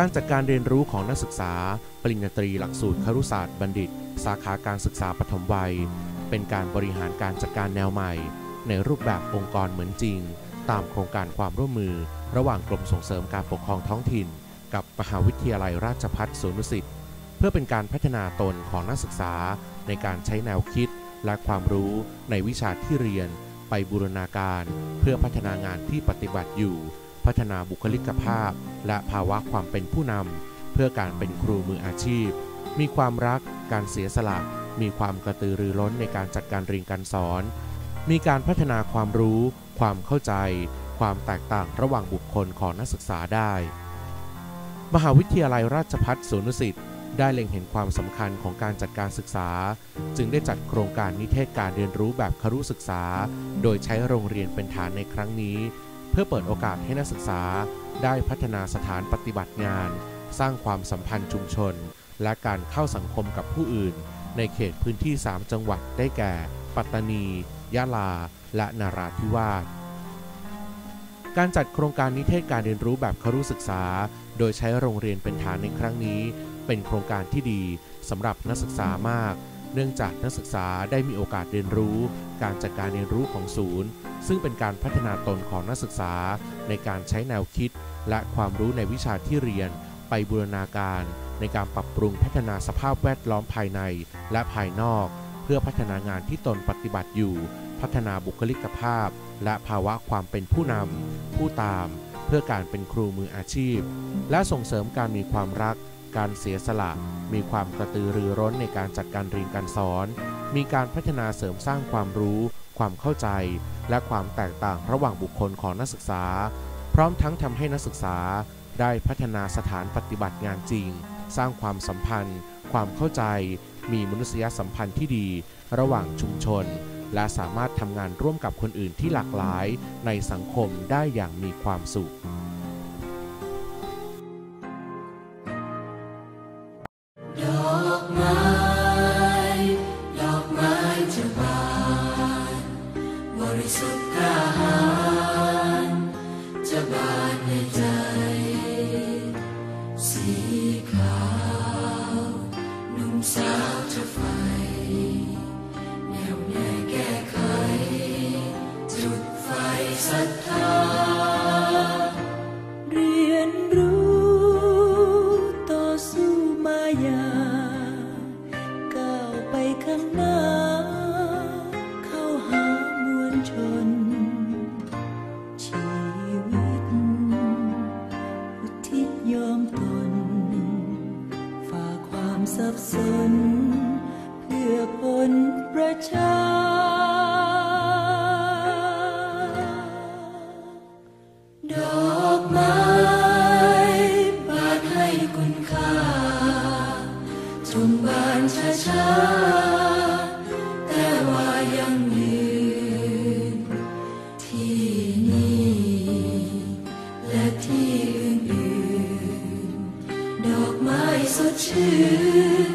การจัดการเรียนรู้ของนักศึกษา ปริญญาตรีหลักสูตรครุศาสตร์บัณฑิต สาขาการศึกษาปฐมวัย เป็นการบริหารการจัดการแนวใหม่ ในรูปแบบองค์กรเหมือนจริง ตามโครงการความร่วมมือ ระหว่างกรมส่งเสริมการปกครองท้องถิ่น กับมหาวิทยาลัยราชภัฏสวนดุสิตเพื่อเป็นการพัฒนาตนของนักศึกษา ในการใช้แนวคิด และความรู้ในวิชาที่เรียน ไปบูรณาการ เพื่อพัฒนางานที่ปฏิบัติอยู่ พัฒนาบุคลิกภาพ และภาวะความเป็นผู้นำ เพื่อการเป็นครูมืออาชีพ มีความรัก การเสียสละ มีความกระตือรือร้นในการจัดการเรียนการสอน มีการพัฒนาความรู้ ความเข้าใจ ความแตกต่างระหว่างบุคคลของนักศึกษาได้ มหาวิทยาลัยราชภัฏสวนดุสิตได้เล็งเห็นความสำคัญของการจัดการศึกษา จึงได้จัดโครงการนิเทศการเรียนรู้แบบครุศึกษา โดยใช้โรงเรียนเป็นฐานในครั้งนี้ พื่อเปิดโอกาสให้นักศึกษาได้พัฒนาสถานปฏิบัติงาน สร้างความสัมพันธ์ชุมชน และการเข้าสังคมกับผู้อื่น ในเขตพื้นที่ 3 จังหวัดได้แก่ ปัตตานี ยะลา และนาราธิวาสการจัดโครงการนิเทศการเรียนรู้แบบครุศึกษา โดยใช้โรงเรียนเป็นฐานในครั้งนี้ เป็นโครงการที่ดีสำหรับนักศึกษามาก เนื่องจากนักศึกษาได้มีโอกาสเรียนรู้ การจัดการเรียนรู้ของศูนย์ ซึ่งเป็นการพัฒนาตนของนักศึกษา ในการใช้แนวคิด และความรู้ในวิชาที่เรียน ไปบูรณาการ ในการปรับปรุงพัฒนาสภาพแวดล้อมภายใน และภายนอก เพื่อพัฒนางานที่ตนปฏิบัติอยู่ พัฒนาบุคลิกภาพ และภาวะความเป็นผู้นำผู้ตาม เพื่อการเป็นครูมืออาชีพ และส่งเสริมการมีความรัก การเสียสละ มีความกระตือรือร้นในการจัดการเรียนการสอน มีการพัฒนาเสริมสร้างความรู้ ความเข้าใจ และความแตกต่างระหว่างบุคคลของนักศึกษา พร้อมทั้งทำให้นักศึกษา ได้พัฒนาสถานปฏิบัติงานจริง สร้างความสัมพันธ์ ความเข้าใจ มีมนุษยสัมพันธ์ที่ดี ระหว่างชุมชน และสามารถทำงานร่วมกับคนอื่นที่หลากหลาย ในสังคมได้อย่างมีความสุข จะบานบริสุทธิ์ น ชีวิต อุทิศยอมตนฝ่าความสับสน เพื่อผลประชาดอกไม้บานให้คุณค่าจงบานช้าๆ ม้สดชื่น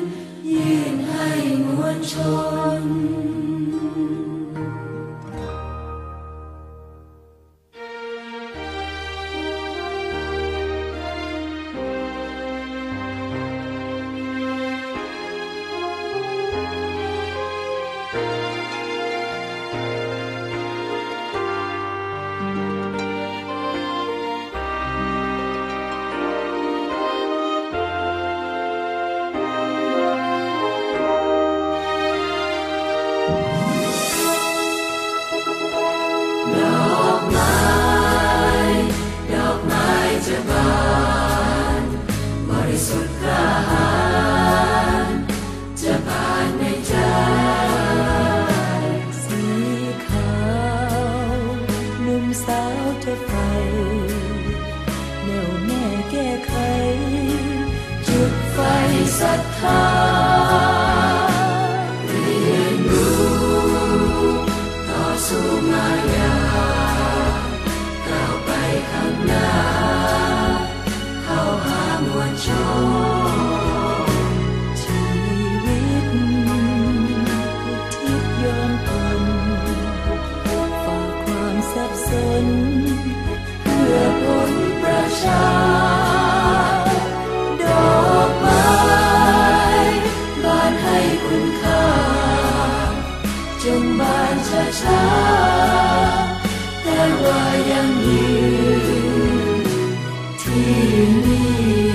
ยื่าวเธอไป แน่วแน่แก้ไข จุดไฟศรัทธา Chúng 我仍远 cho